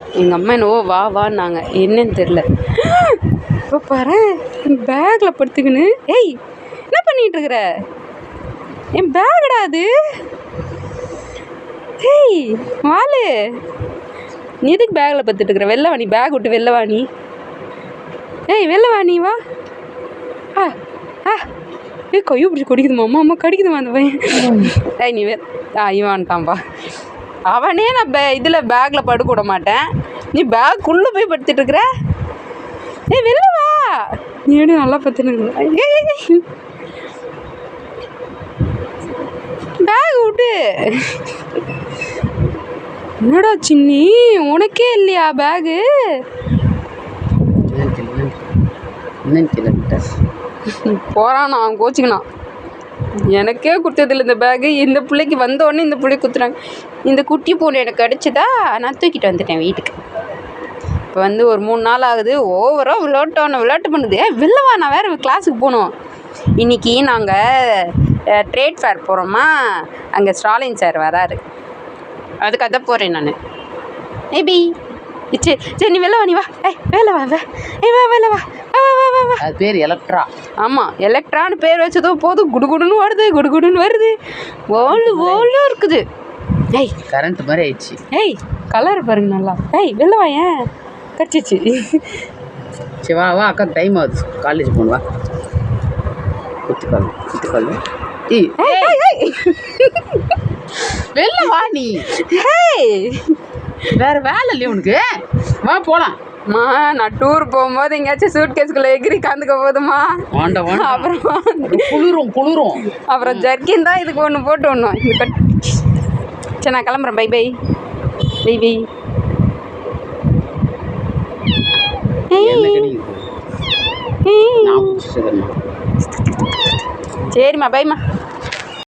எங்கள் அம்மா என்னவோ வா வான்னாங்க. என்னன்னு தெரில இப்போ பாரு பேக்கில் படுத்துக்கின்னு. ஏய் என்ன பண்ணிட்டு இருக்கிற என் பேக்கடா அது? ஏய் வாலு. நீ எதுக்கு பேக்கில் பத்துட்டு இருக்கிற வெளில பேக் விட்டு வெளில வாணி ஏய் வெளில வா நீ வா. ஆ ஆ. ஏய் கையை பிடிச்சி குடிக்குதுமா அம்மா அம்மா கடிக்குதுமா அந்த பையன். ஏய் நீ வே ஆ இவன் வந்துட்டான்ப்பா அவனே நான் பே இதில் பேக்கில் படுக்க விட மாட்டேன். நீ பேக்குள்ளே போய் படுத்துட்டு இருக்கிற? ஏய் வெளில வா. நீ எப்படி நல்லா பத்துன்னு பேக் விட்டு என்னடா சின்னி? உனக்கே இல்லையா பேகு போகிறான் அவன் கோச்சிக்கினான். எனக்கே கொடுத்ததில்ல இந்த பேகு இந்த பிள்ளைக்கு வந்தோடனே இந்த பிள்ளைக்கு குத்துறாங்க. இந்த குட்டி பூனை எனக்கு கிடச்சிதா? நான் தூக்கிட்டு வந்துட்டேன் வீட்டுக்கு. இப்போ வந்து ஒரு மூணு நாள் ஆகுது. ஓவராக விளையாட்டோன்னு விளையாட்டு பண்ணுது. ஏ வில்லவா நான் வேறு கிளாஸுக்கு போகணும். இன்னைக்கு நாங்கள் ட்ரேட் ஃபேர் போகிறோமா அங்கே ஸ்டாலின் சார் வராரு. அதுக்காக தான் போகிறேன் நான் மேபி சரி சரி நீ வெளில வா நீ வா. ஏய் வேலை வா வே. ஏய் வா வேலை வா. வா வா வா வா வா. அது பேர் எலக்ட்ரா ஆமாம் எலக்ட்ரான்னு பேர் வச்சதோ போதும். குடுகுடுன்னு வருது குடுகுடுன்னு வருது. ஓலு ஓலும் இருக்குது. ஏய். கரண்ட் மாதிரி ஆயிடுச்சு. ஏய் கலர் பாருங்க நல்லா. ஏய் வெளில வா ஏன்? கடிச்சிச்சு. சரி வா வா அக்கா டைம் ஆகுது. காலேஜ் போகணும் வா. குத்துக்கால் குத்துக்கால் ஏய். வெளில வா நீ. ஏய். வேற வேலை இல்லையா உனக்கு? வா போலாம். மா நான் டூர் போகும்போது எங்கேயாச்சும் சூட் கேஸ்குள்ளே எகிரி காந்துக்க போதுமா? அப்புறம் குளிரும் குளிரும். அப்புறம் ஜர்க்கின் தான் இதுக்கு ஒன்று போட்டு ஒன்றும் இது கட். சரி நான் கிளம்புறேன். பை பை பை பை சரிம்மா பைம்மா